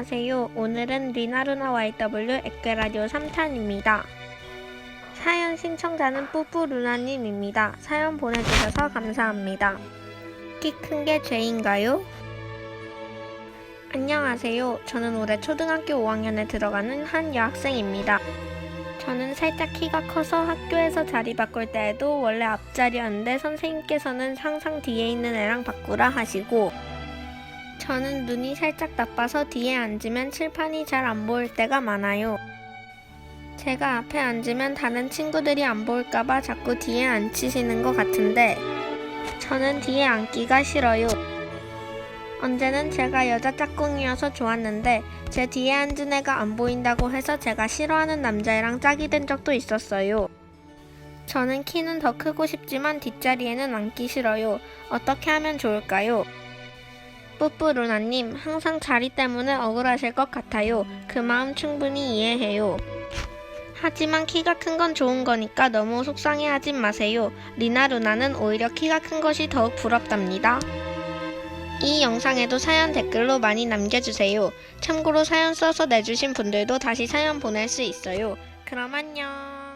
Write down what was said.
안녕하세요. 오늘은 리나루나 YW 에케라디오 3탄입니다. 사연 신청자는 뿌뿌루나님입니다. 사연 보내주셔서 감사합니다. 키 큰 게 죄인가요? 안녕하세요. 저는 올해 초등학교 5학년에 들어가는 한 여학생입니다. 저는 살짝 키가 커서 학교에서 자리 바꿀 때에도 원래 앞자리였는데 선생님께서는 항상 뒤에 있는 애랑 바꾸라 하시고 저는 눈이 살짝 나빠서 뒤에 앉으면 칠판이 잘 안 보일 때가 많아요. 제가 앞에 앉으면 다른 친구들이 안 보일까봐 자꾸 뒤에 앉히시는 것 같은데 저는 뒤에 앉기가 싫어요. 언제는 제가 여자 짝꿍이어서 좋았는데 제 뒤에 앉은 애가 안 보인다고 해서 제가 싫어하는 남자애랑 짝이 된 적도 있었어요. 저는 키는 더 크고 싶지만 뒷자리에는 앉기 싫어요. 어떻게 하면 좋을까요? 뿌뿌루나님, 항상 자리 때문에 억울하실 것 같아요. 그 마음 충분히 이해해요. 하지만 키가 큰 건 좋은 거니까 너무 속상해하진 마세요. 리나 루나는 오히려 키가 큰 것이 더욱 부럽답니다. 이 영상에도 사연 댓글로 많이 남겨주세요. 참고로 사연 써서 내주신 분들도 다시 사연 보낼 수 있어요. 그럼 안녕.